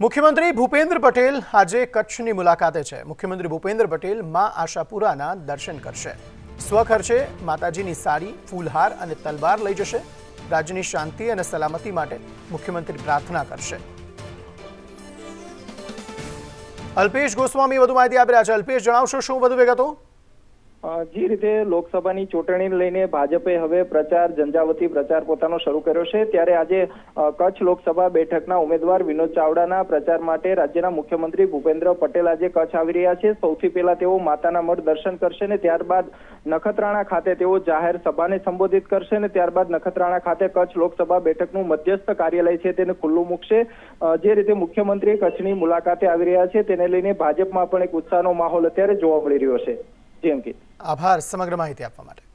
મુખ્યમંત્રી ભૂપેન્દ્ર પટેલ આજે કચ્છની મુલાકાતે છે. મુખ્યમંત્રી ભૂપેન્દ્ર પટેલ મા આશાપુરાના દર્શન કરશે. સ્વખર્ચે માતાજીની સાડી, ફૂલહાર અને તલવાર લઈ જશે. રાજ્યની શાંતિ અને સલામતી માટે મુખ્યમંત્રી પ્રાર્થના કરશે. અલ્પેશ ગોસ્વામી વધુ માહિતી આપી રહ્યા છે. અલ્પેશ, જણાવશો શું વધુ વિગતો? જે રીતે લોકસભાની ચૂંટણીને લઈને ભાજપે હવે પ્રચાર ઝંઝાવતી પ્રચાર પોતાનો શરૂ કર્યો છે, ત્યારે આજે કચ્છ લોકસભા બેઠકના ઉમેદવાર વિનોદ ચાવડાના પ્રચાર માટે રાજ્યના મુખ્યમંત્રી ભૂપેન્દ્ર પટેલ આજે કચ્છ આવી રહ્યા છે. સૌથી પહેલા તેઓ માતાના મઢ દર્શન કરશે ને ત્યારબાદ નખત્રાણા ખાતે તેઓ જાહેર સભાને સંબોધિત કરશે ને ત્યારબાદ નખત્રાણા ખાતે કચ્છ લોકસભા બેઠકનું મધ્યસ્થ કાર્યાલય છે તેને ખુલ્લું મૂકશે. જે રીતે મુખ્યમંત્રી કચ્છની મુલાકાતે આવી રહ્યા છે, તેને લઈને ભાજપમાં પણ એક ઉત્સાહનો માહોલ અત્યારે જોવા મળી રહ્યો છે. જેમ કે આભાર સમગ્ર માહિતી આપવા માટે